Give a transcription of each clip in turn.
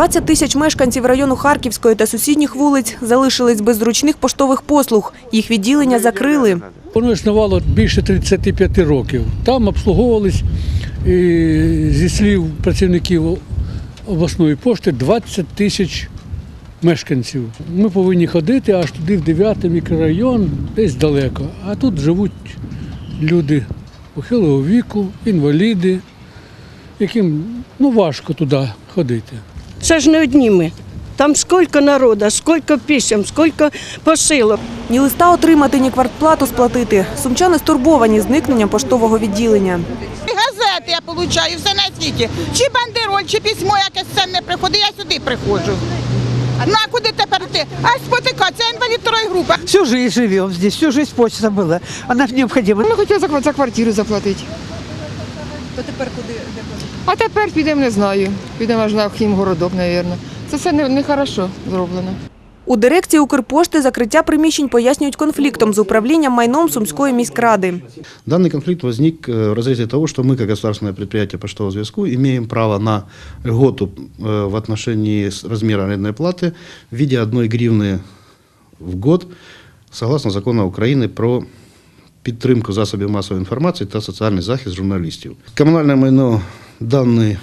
20 тисяч мешканців району Харківської та сусідніх вулиць залишились без зручних поштових послуг. Їх відділення закрили. Воно існувало більше 35 років. Там обслуговувались зі слів працівників обласної пошти 20 тисяч мешканців. Ми повинні ходити аж туди, в 9 мікрорайон, десь далеко. А тут живуть люди похилого віку, інваліди, яким ну, важко туди ходити. Це ж не одні ми. Там скільки народу, скільки писем, скільки посилок. Ні листа отримати, ні квартплату сплатити. Сумчани стурбовані зникненням поштового відділення. І газети я получаю, все на світі. Чи бандероль, чи письмо якесь ценне приходить, я сюди приходжу. Ну а куди тепер йти? А спотика, це інвалід второї групи. Всю жизнь живем здесь, всю жизнь почта была. Она же необходима. Ми хотіли за, за квартиру заплатити. То тепер куди де А тепер підемо, не знаю. Підемо аж на Хімгородок, мабуть. Це все не, не хорошо зроблено. У дирекції Укрпошти закриття приміщень пояснюють конфліктом з управлінням майном Сумської міськради. Данный конфликт возник э, в разрезе того, что мы, как государственное предприятие поштового зв'язку, имеем право на льготу э, в отношении с- размера арендной платы в виде одной гривны в год, согласно закону України про підтримку засобів масової інформації та соціальний захист журналістів. Комунальне майно даний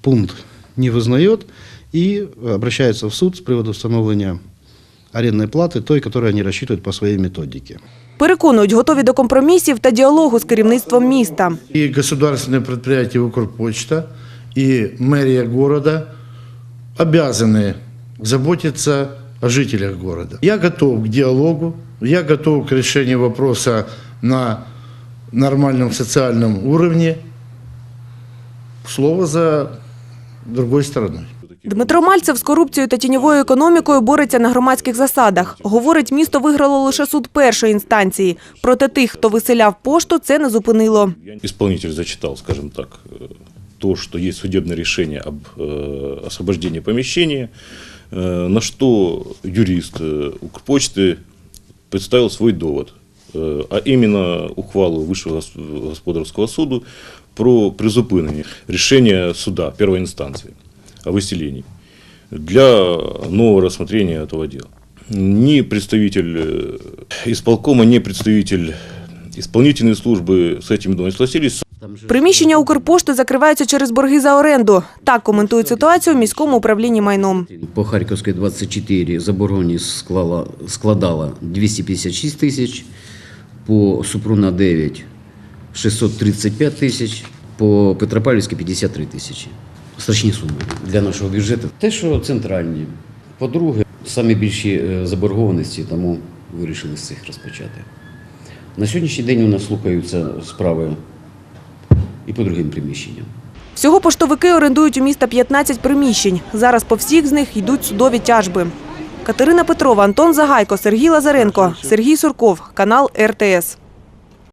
пункт не визнает и обращается в суд с приводу встановления арендной платы, той, которую они рассчитывают по своей методике. Переконують, готові до компромісів та діалогу з керівництвом міста. И государственное предприятие «Укрпочта», и мэрия города обязаны заботиться о жителях города. Я готов к диалогу, я готов к решению вопроса на нормальном социальном уровне. Слово за другой стороной. Дмитро Мальцев з корупцією та тіньовою економікою бореться на громадських засадах. Говорить, місто виграло лише суд першої інстанції. Проте тих, хто виселяв пошту, це не зупинило. Исполнитель зачитал, скажем так, э, то, что есть судебное решение об э, освобождении помещения, э, На что юрист э, Укрпочты представил свой довод, э, а именно ухвалу Высшего гос- господарского суду про призупинення решения суда первой инстанции о выселении для нового рассмотрения этого дела. Ни представитель э, исполкома, ни представитель исполнительной службы с этим не согласились. Приміщення Укрпошти закриваються через борги за оренду. Так коментують ситуацію в міському управлінні майном. По Харківській 24 заборгованість склала, складала 256 тисяч, по Супруна 9 – 635 тисяч, по Петропавлівській – 53 тисячі. Страшні суми для нашого бюджету. Те, що центральні. По-друге, самі більші е, заборгованості, тому вирішили з цих розпочати. На сьогоднішній день у нас слухаються справи і по другим приміщенням. Всього поштовики орендують у міста 15 приміщень. Зараз по всіх з них йдуть судові тяжби. Катерина Петрова, Антон Загайко, Сергій Лазаренко, Сергій Сурков, канал РТС.